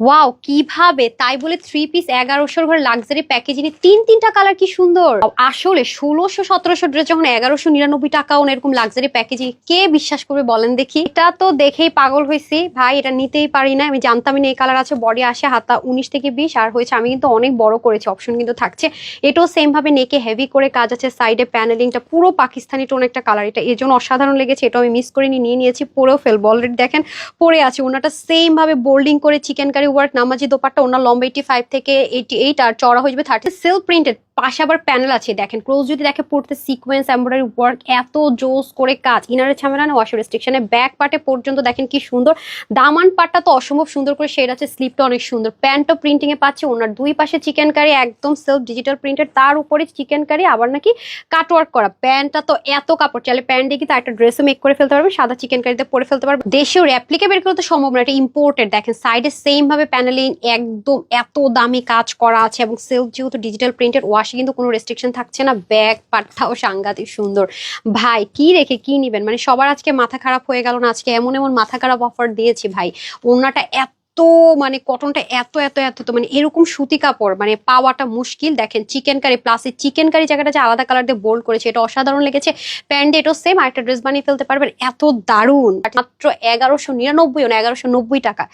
Wow কীভাবে? তাই বলে থ্রি পিস এগারোশোর ঘর লাক্সারি প্যাকেজিং তিন তিনটা কালার কি সুন্দর? আসলে ষোলোশো, সতেরোশো ড্রেস যখন এগারোশো নিরানব্বই টাকা এরকম লাক্সারি প্যাকেজিং কে বিশ্বাস করবে বলেন দেখি। এটা তো দেখেই পাগল হয়েছি। ভাই, এটা নিতেই পারি না। আমি জানতামই না এই কালার আছে। বডি আসে হাতা উনিশ থেকে বিশ, আর হয়েছে আমি কিন্তু অনেক বড় করেছি অপশন কিন্তু থাকছে। এটাও সেম ভাবে নেকে হেভি করে কাজ আছে সাইডে প্যানেলিংটা পুরো পাকিস্তানি টোন একটা কালার এটা এর জন্য অসাধারণ লেগেছে, এটাও আমি মিস করিনি, নিয়ে নিয়েছি, পরেও ফেলব। অলরেডি দেখেন, পরে আছে। ওনাটা সেম ভাবে বোল্ডিং করে চিকেন কারি ওয়ার্ক নামাজি দোপাট্টা, ওনার লম্বা এইটি ফাইভ থেকে এইটি এইট আর চড়া হয়ে যাবে থার্টি সিল্ক প্রিন্টেড পাশে আবার প্যানেল আছে, দেখেন ক্লোজ যদি দেখে পড়তে সিকোয়েন্স এমব্রয়ডারি ওয়ার্ক এত জোস করে কাজ। ইনারের ঝামেলা না ওয়াশ রেস্ট্রিকশনে ব্যাক পার্টে পর্যন্ত দেখেন কি সুন্দর। দামান পাটটা তো অসম্ভব সুন্দর করে শেড আছে স্লিপটা অনেক সুন্দর। প্যান্টও প্রিন্টিংয়ে পাচ্ছে, ওনার দুই পাশে চিকেন কারি একদম সেলফ ডিজিটাল প্রিন্টের তার উপরে চিকেন কারি আবার নাকি কাটওয়ার্ক করা। প্যান্টটা তো এত কাপড়, চাইলে প্যান্ট দিয়ে কিন্তু একটা ড্রেসও মেক করে ফেলতে পারবে, সাদা চিকেন কারিতে পরে ফেলতে পারবে। দেশেও রেপ্লিকা বের করতে সম্ভব না, এটা ইম্পোর্টেড দেখেন সাইডে সেম ভাবে প্যানেলিং একদম এত দামি কাজ করা আছে, এবং সেলফ যেহেতু ডিজিটাল প্রিন্টের ওয়াশে কিন্তু কোনো রেস্ট্রিকশন থাকছে না। ব্যাগ, পাটটাও সাংঘাতিক সুন্দর। ভাই, কি রেখে কি নিবেন? মানে সবার আজকে মাথা খারাপ হয়ে গেল না? আজকে এমন এমন মাথা খারাপ অফার দিয়েছি ভাই। ওনাটা এত মানে কটনটা এত এত এত, তো মানে এরকম সুতি কাপড় মানে পাওয়াটা মুশকিল। দেখেন চিকেন কারি প্লাস এই চিকেন কারি জায়গাটা যে আলাদা কালার দিয়ে বোল্ড করেছে, এটা অসাধারণ লেগেছে। প্যান্ট এটাও সেম আরেকটা ড্রেস বানিয়ে ফেলতে পারবেন। এত দারুণ। মাত্র এগারোশো নিরানব্বই না এগারোশো নব্বই টাকা।